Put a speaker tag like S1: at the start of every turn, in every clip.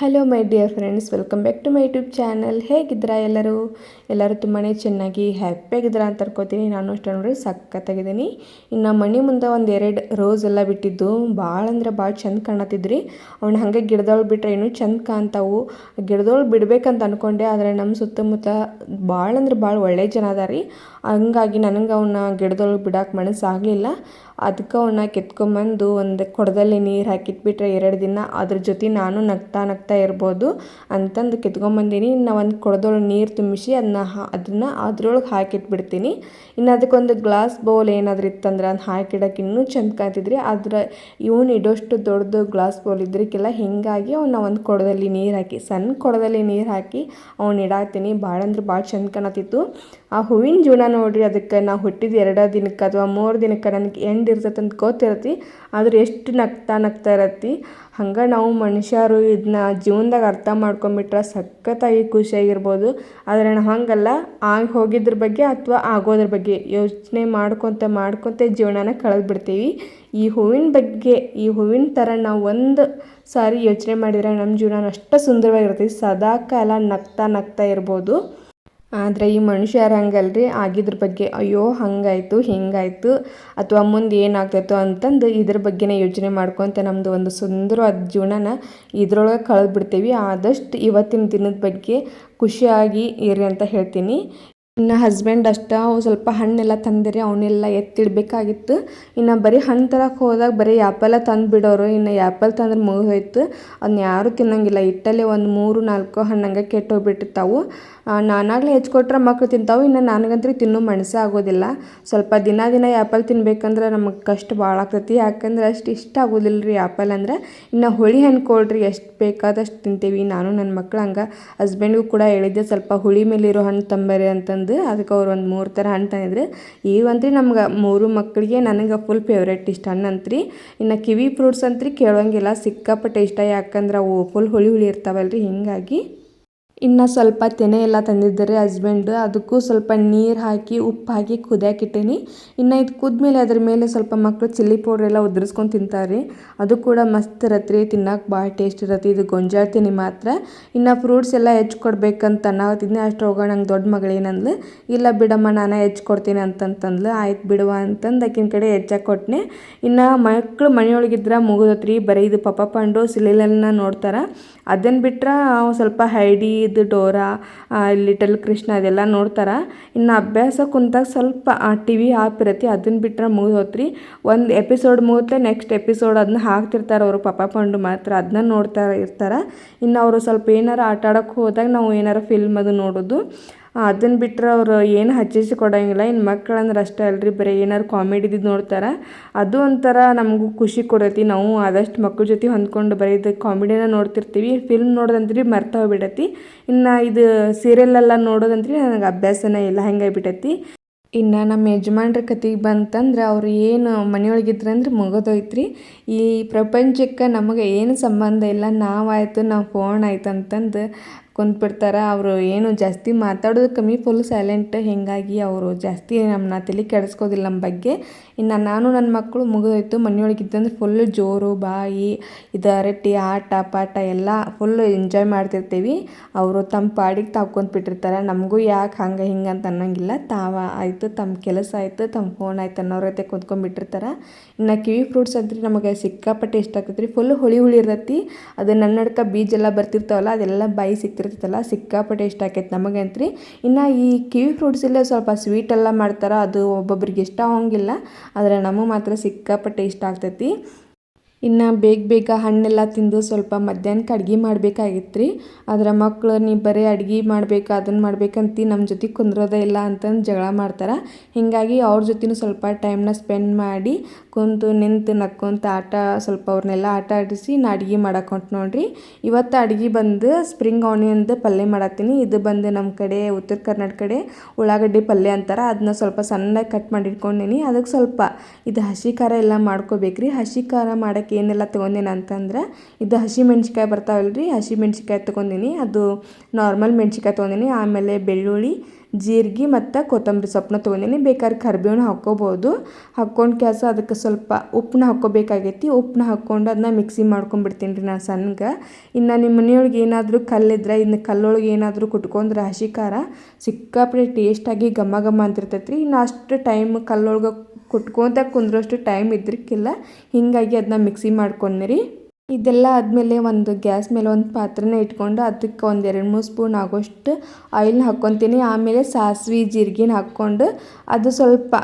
S1: Hello my dear friends welcome back to my YouTube channel ಹೇಗಿದ್ದೀರಾ ಎಲ್ಲರೂ? ಎಲ್ಲರೂ ತುಂಬಾ ಚೆನ್ನಾಗಿ ಹ್ಯಾಪಿಯಾಗಿದ್ದೀರಾ ಅಂತ ಅನ್ಕೋತೀನಿ. ನಾನು ಅಷ್ಟೇ ನೋಡ್ರಿ ಸಖತ್ತಾಗಿದ್ದೀನಿ. ಇನ್ನು ಮನೆ ಮುಂದೆ ಒಂದು ಎರಡು ರೋಸ್ ಎಲ್ಲ ಬಿಟ್ಟಿದ್ದು. ಭಾಳ ಅಂದ್ರೆ ಭಾಳ ಚಂದ ಕಾಣತ್ತಿದ್ರಿ. ಅವ್ನು ಹಾಗೆ ಗಿಡದೊಳಗೆ ಬಿಟ್ಟರೆ ಇನ್ನೂ ಚಂದ ಕಾಣ್ತಾವು. ಗಿಡದೊಳಗೆ ಬಿಡಬೇಕಂತ ಅಂದ್ಕೊಂಡೆ ಆದರೆ ನಮ್ಮ ಸುತ್ತಮುತ್ತ ಭಾಳ ಅಂದ್ರೆ ಭಾಳ ಒಳ್ಳೆ ಜನ ಅದಾರಿ. ಹಂಗಾಗಿ ನನಗೆ ಅವನ್ನ ಗಿಡದೊಳಗೆ ಬಿಡೋಕೆ ಮನಸ್ಸಾಗಲಿಲ್ಲ. ಅದಕ್ಕೆ ಅವನ್ನ ಕಿತ್ಕೊಂಬಂದು ಒಂದು ಕೊಡದಲ್ಲಿ ನೀರು ಹಾಕಿಟ್ಬಿಟ್ರೆ ಎರಡು ದಿನ ಅದ್ರ ಜೊತೆ ನಾನು ನಗ್ತಾ ನಗ್ತಾ ಇರ್ಬೋದು ಅಂತಂದು ಕಿತ್ಕೊಂಬಂದೀನಿ. ಇನ್ನು ಒಂದು ಕೊಡದೊಳಗೆ ನೀರು ತುಂಬಿಸಿ ಅದನ್ನ ಅದನ್ನು ಅದ್ರೊಳಗೆ ಹಾಕಿಟ್ಬಿಡ್ತೀನಿ. ಇನ್ನು ಅದಕ್ಕೊಂದು ಗ್ಲಾಸ್ ಬೌಲ್ ಏನಾದರೂ ಇತ್ತಂದ್ರೆ ಅದನ್ನ ಹಾಕಿಡಕ್ಕೆ ಇನ್ನೂ ಚಂದ ಕಾಣ್ತಿದ್ರಿ. ಆದ್ರೆ ಇವನು ಇಡೋಷ್ಟು ದೊಡ್ಡದು ಗ್ಲಾಸ್ ಬೌಲ್ ಇದ್ರಿಕ್ಕೆಲ್ಲ ಹೀಗಾಗಿ ಅವನ್ನ ಒಂದು ಕೊಡದಲ್ಲಿ ನೀರು ಹಾಕಿ ಸಣ್ಣ ಕೊಡದಲ್ಲಿ ನೀರು ಹಾಕಿ ಅವ್ನು ಇಡಾಕ್ತೀನಿ. ಭಾಳ ಅಂದ್ರೆ ಭಾಳ ಚಂದ ಕಾಣತ್ತಿತ್ತು ಆ ಹೂವಿನ ಜೀವನ ನೋಡ್ರಿ, ಅದಕ್ಕೆ ನಾವು ಹುಟ್ಟಿದ ಎರಡು ದಿನಕ್ಕೆ ಅಥವಾ ಮೂರು ದಿನಕ್ಕೆ ನನಗೆ ಎಂಡ್ ಇರ್ತೈತೆ ಅಂತ ಗೊತ್ತಿರತಿ ಆದ್ರೆ ಎಷ್ಟು ನಗ್ತಾ ನಗ್ತಾ ಇರತ್ತಿ. ಹಂಗೆ ನಾವು ಮನುಷ್ಯರು ಇದನ್ನ ಜೀವನದಾಗ ಅರ್ಥ ಮಾಡ್ಕೊಂಬಿಟ್ರೆ ಸಖತ್ತಾಗಿ ಖುಷಿಯಾಗಿರ್ಬೋದು ಆದರೆ ನಾವು ಹಾಗಲ್ಲ, ಆಗಿ ಹೋಗಿದ್ರ ಬಗ್ಗೆ ಅಥವಾ ಆಗೋದ್ರ ಬಗ್ಗೆ ಯೋಚನೆ ಮಾಡ್ಕೊತ ಮಾಡ್ಕೊತ ಜೀವನನ ಕಳೆದು ಬಿಡ್ತೀವಿ. ಈ ಹೂವಿನ ಬಗ್ಗೆ, ಈ ಹೂವಿನ ಥರ ನಾವು ಒಂದು ಸಾರಿ ಯೋಚನೆ ಮಾಡಿದರೆ ನಮ್ಮ ಜೀವನ ಅಷ್ಟು ಸುಂದರವಾಗಿರ್ತೈತಿ ಸದಾ ಕಾಲ ನಗ್ತಾ ನಗ್ತಾ ಇರ್ಬೋದು. ಆದರೆ ಈ ಮನುಷ್ಯರು ಹಂಗಲ್ರಿ? ಆಗಿದ್ರ ಬಗ್ಗೆ ಅಯ್ಯೋ, ಹಂಗಾಯಿತು, ಹಿಂಗಾಯಿತು, ಅಥವಾ ಮುಂದೆ ಏನಾಗ್ತೈತೋ ಅಂತಂದು ಇದ್ರ ಬಗ್ಗೆನೇ ಯೋಚನೆ ಮಾಡ್ಕೊತ ನಮ್ಮದು ಒಂದು ಸುಂದರವಾದ ಜೀವನನ ಇದ್ರೊಳಗೆ ಕಳೆದು ಬಿಡ್ತೀವಿ. ಆದಷ್ಟು ಇವತ್ತಿನ ದಿನದ ಬಗ್ಗೆ ಖುಷಿಯಾಗಿ ಇರಿ ಅಂತ ಹೇಳ್ತೀನಿ. ಇನ್ನು ಹಸ್ಬೆಂಡ್ ಅಷ್ಟ ಸ್ವಲ್ಪ ಹಣ್ಣೆಲ್ಲ ತಂದಿರಿ ಅವನ್ನೆಲ್ಲ ಎತ್ತಿಡಬೇಕಾಗಿತ್ತು. ಇನ್ನು ಬರೀ ಹಣ್ಣು ತರಕ್ಕೆ ಹೋದಾಗ ಬರೀ ಆ್ಯಪಲ್ಲ ತಂದು ಬಿಡೋರು, ಇನ್ನು ಆ್ಯಪಲ್ ತಂದ್ರೆ ಮುಗಿದೋಯ್ತು ಅದನ್ನ ಯಾರೂ ತಿನ್ನಂಗಿಲ್ಲ. ಇಟ್ಟಲ್ಲಿ ಒಂದು ಮೂರು, ನಾಲ್ಕು ಹಣ್ಣಂಗೆ ಕೆಟ್ಟು ಹೋಗ್ಬಿಟ್ಟಿರ್ತಾವು. ನಾನಾಗಲೇ ಹೆಚ್ಚಿಕೊಟ್ರೆ ಮಕ್ಳು ತಿಂತಾವೆ. ಇನ್ನು ನನಗಂತೂ ತಿನ್ನೋ ಮನಸ್ಸೇ ಆಗೋದಿಲ್ಲ. ಸ್ವಲ್ಪ ದಿನ ದಿನ ಆ್ಯಪಲ್ ತಿನ್ಬೇಕಂದ್ರೆ ನಮಗೆ ಕಷ್ಟ ಭಾಳ ಆಗ್ತೈತಿ. ಯಾಕಂದ್ರೆ ಅಷ್ಟು ಇಷ್ಟ ಆಗೋದಿಲ್ಲ ರೀ ಆ್ಯಪಲ್ ಅಂದ್ರೆ. ಇನ್ನು ಹುಳಿ ಹಣ್ಣು ಕೊಡ್ರಿ, ಎಷ್ಟು ಬೇಕಾದಷ್ಟು ತಿಂತೀವಿ. ನಾನು ನನ್ನ ಮಕ್ಳು ಹಂಗೆ ಹಸ್ಬೆಂಡ್ಗೂ ಕೂಡ ಹೇಳಿದ್ದೆ, ಸ್ವಲ್ಪ ಹುಳಿ ಮೇಲಿರೋ ಹಣ್ಣು ತಂಬರಿ ಅಂತಂದು. ಅದಕ್ಕೆ ಅವ್ರು ಒಂದು ಮೂರು ಥರ ಹಣ್ಣು ತಂದಿದ್ರು ಇವಂತ್ರಿ ನಮ್ಗೆ ಮೂರು ಮಕ್ಕಳಿಗೆ ನನಗೆ ಫುಲ್ ಫೇವ್ರೇಟ್ ಇಷ್ಟ. ಹಣ್ಣು ಅಂತ್ರಿ ಇನ್ನು ಕಿವಿ ಫ್ರೂಟ್ಸ್ ಅಂತ್ರಿ ಕೇಳೋಂಗಿಲ್ಲ, ಸಿಕ್ಕಾಪಟ್ಟೆ ಇಷ್ಟ. ಯಾಕಂದ್ರೆ ಅವು ಫುಲ್ ಹುಳಿ ಹುಳಿ ಇರ್ತಾವಲ್ರಿ, ಹೀಗಾಗಿ ಇನ್ನು ಸ್ವಲ್ಪ ತೆನೆ ಎಲ್ಲ ತಂದಿದ್ದಾರೆ ಹಸ್ಬೆಂಡ್ ಅದಕ್ಕೂ ಸ್ವಲ್ಪ ನೀರು ಹಾಕಿ, ಉಪ್ಪು ಹಾಕಿ ಕುದಿಯಾಕಿಟ್ಟೀನಿ ಇನ್ನು ಇದು ಕುದ್ಮೇಲೆ ಅದ್ರ ಮೇಲೆ ಸ್ವಲ್ಪ ಮಕ್ಕಳು ಚಿಲ್ಲಿ ಪೌಡ್ರ್ ಎಲ್ಲ ಉದುರಿಸ್ಕೊಂಡು ತಿಂತಾರೆ. ಅದು ಕೂಡ ಮಸ್ತ್ ಇರತ್ತೆ ತಿನ್ನಕ್ಕೆ ಭಾಳ ಟೇಸ್ಟ್ ಇರತ್ತೆ. ಇದು ಗೊಂಜಾಳ ತೆನೆ ಮಾತ್ರ. ಇನ್ನು ಫ್ರೂಟ್ಸ್ ಎಲ್ಲ ಹೆಚ್ಚು ಕೊಡ್ಬೇಕಂತ ಅನ್ನತ್ತಿದ್ನಿ ಅಷ್ಟು ಹೋಗೋಣ ನಂಗೆ ದೊಡ್ಡ ಮಗಳೇನಂದ್ಲು ಇಲ್ಲ ಬಿಡಮ್ಮ ನಾನು ಹೆಚ್ಚು ಕೊಡ್ತೀನಿ ಅಂತಂತಂದ್ಲು, ಆಯ್ತು ಬಿಡುವ ಅಂತಂದು ಆಕಿನ ಕಡೆ ಹೆಚ್ಚಾಗಿ ಕೊಟ್ಟನೆ ಇನ್ನು ಮಕ್ಕಳು ಮನೆಯೊಳಗಿದ್ರೆ ಮುಗಿದತ್ರಿ ಬರೀ ಇದು ಪಪ್ಪ ಪಂಡು ಸಿಲಿಲೆಲ್ಲ ನೋಡ್ತಾರೆ. ಅದನ್ನು ಬಿಟ್ರೆ ಸ್ವಲ್ಪ ಹೈಡಿ, ಇದು, ಡೋರಾ ಲಿಟಲ್ ಕೃಷ್ಣ ಅದೆಲ್ಲ ನೋಡ್ತಾರೆ. ಇನ್ನು ಅಭ್ಯಾಸ ಕುಂತಾಗ ಸ್ವಲ್ಪ ಟಿ ವಿ ಆಪ್ ಇರತ್ತೆ ಅದನ್ನು ಬಿಟ್ರೆ ಮುಗಿದು ಹೋತ್ರಿ ಒಂದು ಎಪಿಸೋಡ್ ಮುಗುತ್ತೆ ನೆಕ್ಸ್ಟ್ ಎಪಿಸೋಡ್ ಅದನ್ನ ಹಾಕ್ತಿರ್ತಾರೆ ಅವರು, ಪಾಪ ಪಂಡು ಮಾತ್ರ ಅದನ್ನ ನೋಡ್ತಾ ಇರ್ತಾರೆ. ಇನ್ನು ಅವರು ಸ್ವಲ್ಪ ಏನಾರು ಆಟ ಆಡೋಕೆ ಹೋದಾಗ ನಾವು ಏನಾರು ಫಿಲ್ಮ್ ಅದು ನೋಡೋದು. ಅದನ್ನು ಬಿಟ್ಟರೆ ಅವರು ಏನು ಹಚ್ಚಿಸಿ ಕೊಡೋಂಗಿಲ್ಲ. ಇನ್ನು ಮಕ್ಕಳಂದ್ರೆ ಅಷ್ಟೇ ಅಲ್ರಿ, ಬರೀ ಏನಾರು ಕಾಮಿಡಿದು ನೋಡ್ತಾರೆ. ಅದು ಒಂಥರ ನಮಗೂ ಖುಷಿ ಕೊಡತಿ. ನಾವು ಆದಷ್ಟು ಮಕ್ಕಳ ಜೊತೆ ಹೊಂದ್ಕೊಂಡು ಬರೀ ಇದು ಕಾಮಿಡಿನ ನೋಡ್ತಿರ್ತೀವಿ. ಫಿಲ್ಮ್ ನೋಡೋದಂತ್ರಿ ಮರ್ತ ಹೋಗ್ಬಿಡತಿ. ಇನ್ನು ಇದು ಸೀರಿಯಲೆಲ್ಲ ನೋಡೋದಂತ್ರಿ ನನಗೆ ಅಭ್ಯಾಸನೇ ಇಲ್ಲ ಹಂಗಾಗ್ಬಿಟ್ಟೈತಿ ಇನ್ನು ನಮ್ಮ ಯಜಮಾನ್ರ ಕತೆಗೆ ಬಂತಂದ್ರೆ ಅವ್ರು ಏನು ಮನೆಯೊಳಗಿದ್ರಂದ್ರೆ ಮುಗಿದೋಯ್ತ್ರಿ. ಈ ಪ್ರಪಂಚಕ್ಕೆ ನಮಗೆ ಏನು ಸಂಬಂಧ ಇಲ್ಲ. ನಾವಾಯ್ತು, ನಾವು ಫೋನ್ ಆಯ್ತು ಅಂತಂದು ಕುಂತ್ಬಿಡ್ತಾರೆ. ಅವರು ಏನು ಜಾಸ್ತಿ ಮಾತಾಡೋದು ಕಮ್ಮಿ ಫುಲ್ ಸೈಲೆಂಟ್ ಹೀಗಾಗಿ ಅವರು ಜಾಸ್ತಿ ನಮ್ಮನ್ನ ತಲೆ ಕೆಡಿಸ್ಕೋದಿಲ್ಲ ನಮ್ಮ ಬಗ್ಗೆ. ಇನ್ನು ನಾನು ನನ್ನ ಮಕ್ಕಳು ಮುಗಿದೋಯ್ತು ಮನೆಯೊಳಗೆ ಇದ್ದಂದ್ರೆ ಫುಲ್ ಜೋರು, ಬಾಯಿ, ಇದು ರೊಟ್ಟಿ ಆಟ, ಪಾಠ ಎಲ್ಲ ಫುಲ್ ಎಂಜಾಯ್ ಮಾಡ್ತಿರ್ತೀವಿ. ಅವರು ತಮ್ಮ ಪಾಡಿಗೆ ತಾವು ಕುಂತ್ಬಿಟ್ಟಿರ್ತಾರೆ. ನಮಗೂ ಯಾಕೆ ಹಂಗೆ, ಹಿಂಗೆ ಅಂತ ಅನ್ನೋಂಗಿಲ್ಲ. ತಾವ ಆಯಿತು ತಮ್ಮ ಕೆಲಸ ಆಯಿತು ತಮ್ಮ ಫೋನ್ ಆಯ್ತು ಅನ್ನೋರೈತೆ ಕುಂತ್ಕೊಂಡ್ಬಿಟ್ಟಿರ್ತಾರೆ. ಇನ್ನು ಕಿವಿ ಫ್ರೂಟ್ಸ್ ಅಂದ್ರೆ ನಮಗೆ ಸಿಕ್ಕಾಪಟ್ಟೆ ಇಷ್ಟ ಆಗ್ತೈತೆ ರೀ ಫುಲ್ ಹುಳಿ ಹುಳಿ ಇರ್ತೈತಿ. ಅದು ನನ್ನಡ್ಕ ಬೀಜ ಎಲ್ಲ ಬರ್ತಿರ್ತಾವಲ್ಲ, ಅದೆಲ್ಲ ಬಾಯಿ ಸಿಕ್ತಿರ್ತೈತಲ್ಲ ಸಿಕ್ಕಾಪಟ್ಟೆ ಇಷ್ಟ ಆಕೈತೆ ನಮಗಂತ್ರಿ. ಇನ್ನು ಈ ಕಿವಿ ಫ್ರೂಟ್ಸ್ ಇಲ್ಲ ಸ್ವಲ್ಪ ಸ್ವೀಟ್ ಎಲ್ಲ ಮಾಡ್ತಾರೆ, ಅದು ಒಬ್ಬೊಬ್ರಿಗೆ ಇಷ್ಟ ಆಗೋಂಗಿಲ್ಲ, ಆದರೆ ನಮಗೆ ಮಾತ್ರ ಸಿಕ್ಕಾಪಟ್ಟೆ ಇಷ್ಟ ಆಗ್ತೈತಿ. ಇನ್ನು ಬೇಗ ಬೇಗ ಹಣ್ಣೆಲ್ಲ ತಿಂದು ಸ್ವಲ್ಪ ಮಧ್ಯಾಹ್ನಕ್ಕೆ ಅಡ್ಗೆ ಮಾಡಬೇಕಾಗಿತ್ತು ರೀ ಆದ್ರೆ ಮಕ್ಕಳು ನೀವು ಬರೀ ಅಡ್ಗೆ ಮಾಡಬೇಕು ಅದನ್ನು ಮಾಡ್ಬೇಕಂತ ನಮ್ಮ ಜೊತೆ ಕುಂದ್ರೋದೇ ಇಲ್ಲ ಅಂತಂದು ಜಗಳ ಮಾಡ್ತಾರೆ. ಹೀಗಾಗಿ ಅವ್ರ ಜೊತೆನೂ ಸ್ವಲ್ಪ ಟೈಮ್ನ ಸ್ಪೆಂಡ್ ಮಾಡಿ ಕುಂತು ನಿಂತು ನಕ್ಕೊಂತ ಆಟ ಸ್ವಲ್ಪ ಅವ್ರನ್ನೆಲ್ಲ ಆಟ ಆಡಿಸಿ ನಾ ಅಡ್ಗೆ ಮಾಡಕ್ಕೆ ಹೊಂಟು ನೋಡಿರಿ. ಇವತ್ತು ಅಡ್ಗೆ ಬಂದು ಸ್ಪ್ರಿಂಗ್ ಆನಿಯನ್ದು ಪಲ್ಯ ಮಾಡತ್ತೀನಿ. ಇದು ಬಂದು ನಮ್ಮ ಕಡೆ ಉತ್ತರ ಕರ್ನಾಟಕ ಕಡೆ ಉಳ್ಳಾಗಡ್ಡಿ ಪಲ್ಯ ಅಂತಾರೆ. ಅದನ್ನ ಸ್ವಲ್ಪ ಸಣ್ಣಗೆ ಕಟ್ ಮಾಡಿಟ್ಕೊಂಡಿನಿ ಅದಕ್ಕೆ ಸ್ವಲ್ಪ ಇದು ಹಸಿ ಖಾರ ಎಲ್ಲ ಮಾಡ್ಕೋಬೇಕ್ರಿ. ಹಸಿ ಖಾರ ಮಾಡೋಕ್ಕೆ ಏನೆಲ್ಲ ತೊಗೊಂಡೇನಿ ಅಂತಂದ್ರೆ ಇದು ಹಸಿ ಮೆಣ್ಸಿಕಾಯಿ ಬರ್ತಾವಲ್ರಿ. ಹಸಿ ಮೆಣ್ಸಿಕಾಯಿ ತೊಗೊಂಡಿನಿ. ಅದು ನಾರ್ಮಲ್ ಮೆಣ್ಸಿಕಾಯಿ ತೊಗೊಂಡಿನಿ. ಆಮೇಲೆ ಬೆಳ್ಳುಳ್ಳಿ ಜೀರಿಗೆ ಮತ್ತು ಕೊತ್ತಂಬರಿ ಸೊಪ್ಪನ್ನ ತೊಗೊಂಡಿನಿ. ಬೇಕಾದ್ರೆ ಕರಿಬೇವನ್ನ ಹಾಕ್ಕೋಬೋದು. ಹಾಕ್ಕೊಂಡು ಕ್ಯಾಸ ಅದಕ್ಕೆ ಸ್ವಲ್ಪ ಉಪ್ಪನ್ನ ಹಾಕ್ಕೋಬೇಕಾಗೈತಿ. ಉಪ್ಪನ್ನ ಹಾಕ್ಕೊಂಡು ಅದನ್ನ ಮಿಕ್ಸಿ ಮಾಡ್ಕೊಂಡ್ಬಿಡ್ತೀನಿ ರೀ ನಾನು ಸಣ್ಣಗೆ. ಇನ್ನು ನಿಮ್ಮ ಮನೆಯೊಳಗೆ ಏನಾದರೂ ಕಲ್ಲಿದ್ರೆ ಇನ್ನು ಕಲ್ಲೊಳಗೆ ಏನಾದರೂ ಕುಟ್ಕೊಂಡ್ರೆ ಹಸಿ ಖಾರ ಸಿಕ್ಕಾಪಟ್ಟೆ ಟೇಸ್ಟಾಗಿ ಘಮ ಘಮ ಅಂತಿರ್ತೈತೆ ರೀ ಇನ್ನು ಅಷ್ಟು ಟೈಮ್ ಕಲ್ಲೊಳಗೆ ಕುಟ್ಕೊತ ಕುಂದ್ರಷ್ಟು ಟೈಮ್ ಇದ್ರಕ್ಕಿಲ್ಲ ಹೀಗಾಗಿ ಅದನ್ನ ಮಿಕ್ಸಿ ಮಾಡ್ಕೊಂಡ್ರಿ ಇದೆಲ್ಲ ಆದಮೇಲೆ ಒಂದು ಗ್ಯಾಸ್ ಮೇಲೆ ಒಂದು ಪಾತ್ರೆನ ಇಟ್ಕೊಂಡು ಅದಕ್ಕೆ ಒಂದು ಎರಡು ಮೂರು ಸ್ಪೂನ್ ಆಗೋಷ್ಟು ಆಯಿಲ್ನ ಹಾಕ್ಕೊತೀನಿ. ಆಮೇಲೆ ಸಾಸಿವೆ, ಜೀರಿಗೆನ ಹಾಕ್ಕೊಂಡು ಅದು ಸ್ವಲ್ಪ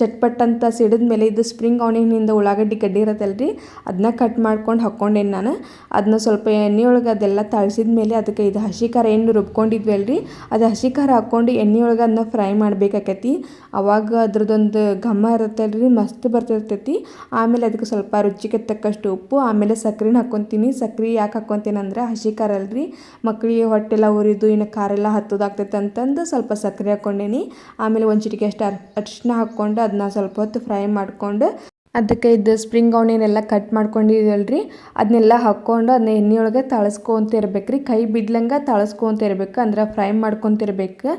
S1: ಚಟ್ಪಟ್ಟಂತ ಸಿಡಿದ ಮೇಲೆ ಇದು ಸ್ಪ್ರಿಂಗ್ ಆನಿಯನ್ನಿಂದ ಉಳ್ಳಾಗಡ್ಡಿ ಕಡ್ಡಿ ಇರತ್ತಲ್ಲ ರೀ ಅದನ್ನ ಕಟ್ ಮಾಡ್ಕೊಂಡು ಹಾಕ್ಕೊಂಡೇನಿ ನಾನು. ಅದನ್ನ ಸ್ವಲ್ಪ ಎಣ್ಣೆ ಒಳಗೆ ಅದೆಲ್ಲ ತಳಿಸಿದ ಮೇಲೆ ಅದಕ್ಕೆ ಇದು ಹಸಿ ಖಾರ ಏನು ರುಬ್ಕೊಂಡಿದ್ವಲ್ಲ ರೀ ಅದು ಹಸಿ ಖಾರ ಹಾಕ್ಕೊಂಡು ಎಣ್ಣೆ ಒಳಗೆ ಅದನ್ನ ಫ್ರೈ ಮಾಡಬೇಕಾಕೈತಿ. ಅವಾಗ ಅದ್ರದ್ದೊಂದು ಘಮ ಇರುತ್ತಲ್ಲ ರೀ ಮಸ್ತ್ ಬರ್ತಿರ್ತೈತಿ. ಆಮೇಲೆ ಅದಕ್ಕೆ ಸ್ವಲ್ಪ ರುಚಿಗೆ ತಕ್ಕಷ್ಟು ಉಪ್ಪು, ಆಮೇಲೆ ಸಕ್ರೆನ ಹಾಕ್ಕೊತೀನಿ. ಸಕ್ರೆ ಯಾಕೆ ಹಾಕ್ಕೊತೀನಿ ಅಂದ್ರೆ ಹಸಿ ಖಾರ ಅಲ್ರಿ ಮಕ್ಕಳಿಗೆ ಹೊಟ್ಟೆಲ್ಲ ಉರಿದು ಇನ್ನು ಖಾರೆಲ್ಲ ಹತ್ತೋದಾಗ್ತೈತೆ ಅಂತಂದು ಸ್ವಲ್ಪ ಸಕ್ಕರೆ ಹಾಕ್ಕೊಂಡೇನಿ. ಆಮೇಲೆ ಒಂದು ಚಿಟಿಕೆ ಅಷ್ಟು ಅರ್ ಅರಿಶಿನ ಹಾಕ್ಕೊಂಡು ಅದನ್ನ ಸ್ವಲ್ಪ ಹೊತ್ತು ಫ್ರೈ ಮಾಡಿಕೊಂಡು ಅದಕ್ಕೆ ಇದು ಸ್ಪ್ರಿಂಗ್ ಅವನೇನೆಲ್ಲ ಕಟ್ ರೀ ಅದನ್ನೆಲ್ಲ ಹಾಕ್ಕೊಂಡು ಅದನ್ನ ಎಣ್ಣೆಯೊಳಗೆ ತಳಸ್ಕೊಂತ ಇರ್ಬೇಕು ರೀ ಕೈ ಬಿಡ್ಲಂಗೆ ತಳಸ್ಕೊಂತ ಇರ್ಬೇಕು, ಅಂದ್ರೆ ಫ್ರೈ ಮಾಡ್ಕೊತಿರ್ಬೇಕು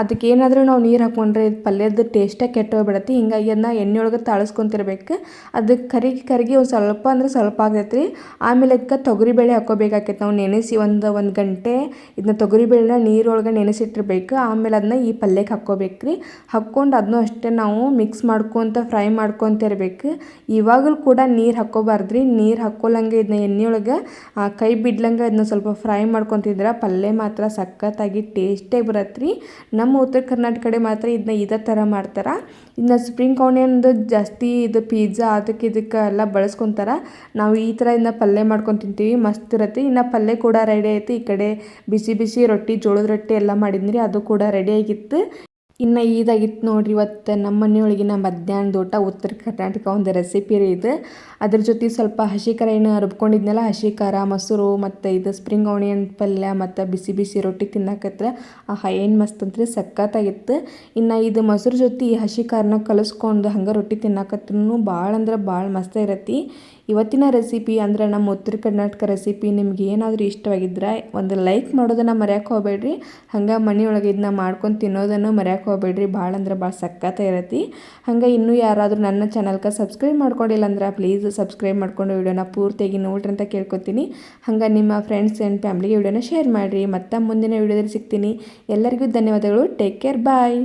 S1: ಅದಕ್ಕೆ ಏನಾದರೂ ನಾವು ನೀರು ಹಾಕ್ಕೊಂಡ್ರೆ ಇದು ಪಲ್ಯದ ಟೇಸ್ಟೇ ಕೆಟ್ಟೋಗ್ಬಿಡತ್ತೆ ಹಿಂಗಾಗಿ ಅದನ್ನ ಎಣ್ಣೆಯೊಳಗೆ ತಳಸ್ಕೊತಿರ್ಬೇಕು ಅದಕ್ಕೆ ಕರಿಗೆ ಕರಿಗೆ ಒಂದು ಸ್ವಲ್ಪ ಅಂದ್ರೆ ಸ್ವಲ್ಪ ಆಗ್ತೈತೆ ರೀ ಆಮೇಲೆ ಅದಕ್ಕೆ ತೊಗರಿಬೇಳೆ ಹಾಕೋಬೇಕಾಗೈತೆ ನಾವು ನೆನೆಸಿ ಒಂದು ಒಂದು ಗಂಟೆ ಇದನ್ನ ತೊಗರಿಬೇಳೆನ ನೀರೊಳಗೆ ನೆನೆಸಿಟ್ಟಿರ್ಬೇಕು. ಆಮೇಲೆ ಅದನ್ನ ಈ ಪಲ್ಯಕ್ಕೆ ಹಾಕ್ಕೋಬೇಕು ರೀ ಹಾಕ್ಕೊಂಡು ಅದನ್ನೂ ಅಷ್ಟೇ ನಾವು ಮಿಕ್ಸ್ ಮಾಡ್ಕೊತ ಫ್ರೈ ಮಾಡ್ಕೊತ ಇರ್ಬೇಕು. ಇವಾಗಲೂ ಕೂಡ ನೀರು ಹಾಕ್ಕೋಬಾರ್ದ್ರಿ. ನೀರು ಹಾಕ್ಕೊಲಂಗೆ ಇದನ್ನ ಎಣ್ಣೆಯೊಳಗೆ ಕೈ ಬಿಡ್ಲಂಗೆ ಇದನ್ನ ಸ್ವಲ್ಪ ಫ್ರೈ ಮಾಡ್ಕೊತಿದ್ರೆ ಪಲ್ಯ ಮಾತ್ರ ಸಖತ್ತಾಗಿ ಟೇಸ್ಟೇ ಬರತ್ತೆ ರೀ ನಮ್ಮ ಉತ್ತರ ಕರ್ನಾಟಕ ಕಡೆ ಮಾತ್ರ ಇದನ್ನ ಇದೇ ಥರ ಮಾಡ್ತಾರೆ. ಇದನ್ನ ಸ್ಪ್ರಿಂಗ್ ಆನಿಯನ್ದು ಜಾಸ್ತಿ ಇದು ಪಿಜ್ಜಾ ಅದಕ್ಕೆ ಇದಕ್ಕೆ ಎಲ್ಲ ಬಳಸ್ಕೊತಾರೆ. ನಾವು ಈ ಥರ ಇದನ್ನ ಪಲ್ಯ ಮಾಡ್ಕೊಂಡು ತಿಂತೀವಿ ಮಸ್ತ್ ಇರತ್ತೆ. ಇನ್ನು ಪಲ್ಯ ಕೂಡ ರೆಡಿ ಆಯಿತು. ಈ ಕಡೆ ಬಿಸಿ ಬಿಸಿ ರೊಟ್ಟಿ, ಜೋಳದ ರೊಟ್ಟಿ ಎಲ್ಲ ಮಾಡಿದ್ನಿ ಅದು ಕೂಡ ರೆಡಿಯಾಗಿತ್ತು ಇನ್ನು ಇದಾಗಿತ್ತು ನೋಡಿರಿ, ಇವತ್ತು ನಮ್ಮ ಮನೆಯೊಳಗಿನ ಮಧ್ಯಾಹ್ನದ ಊಟ ಉತ್ತರ ಕರ್ನಾಟಕ ಒಂದು ರೆಸಿಪಿ ರೀ ಇದು. ಅದ್ರ ಜೊತೆ ಸ್ವಲ್ಪ ಹಸಿ ಖಾರ ಏನು ರುಬ್ಕೊಂಡಿದ್ನಲ್ಲ, ಹಸಿ ಖಾರ, ಮೊಸರು ಮತ್ತು ಇದು ಸ್ಪ್ರಿಂಗ್ ಆನಿಯನ್ ಪಲ್ಯ ಮತ್ತು ಬಿಸಿ ಬಿಸಿ ರೊಟ್ಟಿ ತಿನ್ನಕತ್ರ ಆಹಾ ಏನು ಮಸ್ತ್ ಅಂದ್ರೆ ಸಖತ್ತಾಗಿತ್ತು. ಇನ್ನು ಇದು ಮೊಸರು ಜೊತೆ ಹಸಿ ಖಾರನ ಕಲಿಸ್ಕೊಂಡು ಹಂಗೆ ರೊಟ್ಟಿ ತಿನ್ನಕತ್ರೂ ಭಾಳ ಅಂದ್ರೆ ಭಾಳ ಮಸ್ತ್ ಇರತ್ತೆ. ಇವತ್ತಿನ ರೆಸಿಪಿ ಅಂದ್ರೆ ನಮ್ಮ ಉತ್ತರ ಕರ್ನಾಟಕ ರೆಸಿಪಿ ನಿಮ್ಗೆ ಏನಾದರೂ ಇಷ್ಟವಾಗಿದ್ರೆ ಒಂದು ಲೈಕ್ ಮಾಡೋದನ್ನು ಮರೆಯೋಕೆ ಹೋಗಬೇಡ್ರಿ. ಹಂಗೆ ಮನೆಯೊಳಗೆ ಇದನ್ನ ಮಾಡ್ಕೊಂಡು ತಿನ್ನೋದನ್ನು ಮರ್ಯಾಕೆ ಹೋಗಬೇಡ್ರಿ. ಭಾಳ ಅಂದ್ರೆ ಭಾಳ ಸಕ್ಕತ್ತ ಇರತ್ತೆ. ಹಂಗೆ ಇನ್ನೂ ಯಾರಾದರೂ ನನ್ನ ಚಾನಲ್ಗೆ ಸಬ್ಸ್ಕ್ರೈಬ್ ಮಾಡ್ಕೊಂಡಿಲ್ಲ ಅಂದ್ರೆ ಪ್ಲೀಸ್ ಸಬ್ಸ್ಕ್ರೈಬ್ ಮಾಡ್ಕೊಂಡು ವಿಡಿಯೋನ ಪೂರ್ತಿಯಾಗಿ ನೋಡ್ರಿ ಅಂತ ಕೇಳ್ಕೊತೀನಿ. ಹಂಗೆ ನಿಮ್ಮ ಫ್ರೆಂಡ್ಸ್ ಆ್ಯಂಡ್ ಫ್ಯಾಮ್ಲಿಗೆ ವಿಡಿಯೋನ ಶೇರ್ ಮಾಡಿರಿ. ಮತ್ತೆ ಮುಂದಿನ ವಿಡಿಯೋದಲ್ಲಿ ಸಿಗ್ತೀನಿ. ಎಲ್ಲರಿಗೂ ಧನ್ಯವಾದಗಳು. Take care bye